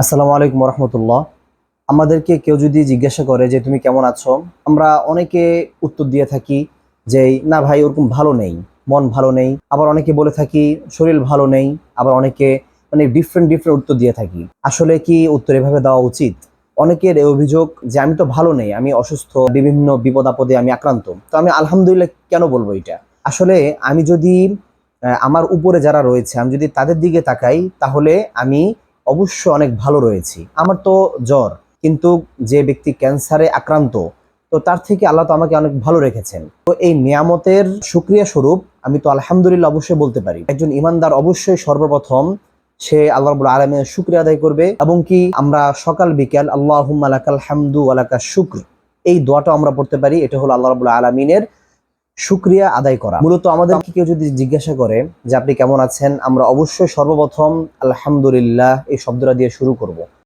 আসসালামু আলাইকুম রহমতুল্লাহ আমাদেরকে কেউ যদি জিজ্ঞাসা করে যে তুমি কেমন আছো, আমরা অনেকে উত্তর দিয়ে থাকি যে, না ভাই, ওরকম ভালো নেই, মন ভালো নেই। আবার অনেকে বলে থাকি, শরীর ভালো নেই। আবার অনেকে মানে ডিফারেন্ট ডিফারেন্ট উত্তর দিয়ে থাকি। আসলে কি উত্তর এভাবে দেওয়া উচিত? অনেকের এই অভিযোগ যে, আমি তো ভালো নেই, আমি অসুস্থ, বিভিন্ন বিপদ আপদে আমি আক্রান্ত। তো আমি আলহামদুলিল্লাহ কেন বলব এটা? আসলে আমি যদি আমার উপরে যারা রয়েছে, আমি যদি তাদের দিকে তাকাই, তাহলে আমি অবশ্য অনেক ভালো রয়েছি। আমার তো জ্বর, কিন্তু যে ব্যক্তি ক্যান্সারে আক্রান্ত, তো তার থেকে আল্লাহ তো আমাকে অনেক ভালো রেখেছেন। তো এই নিয়ামতের সুক্রিয়া স্বরূপ আমি তো আলহামদুলিল্লাহ অবশ্যই বলতে পারি। একজন ইমানদার অবশ্যই সর্বপ্রথম সে আল্লাহ রবুল আলমের শুক্রিয়া আদায় করবে এবং কি আমরা সকাল বিকাল আল্লাহ আলাকাল হামদু আলাকা শুক্র, এই দোয়াটা আমরা পড়তে পারি। এটা হলো আল্লাহ রবুল আলমিনের শুক্রিয়া আদায় করা। মূলত আমাদের কেউ যদি জিজ্ঞাসা করে যে আপনি কেমন আছেন, আমরা অবশ্যই সর্বপ্রথম আলহামদুলিল্লাহ এই শব্দটা দিয়ে শুরু করব।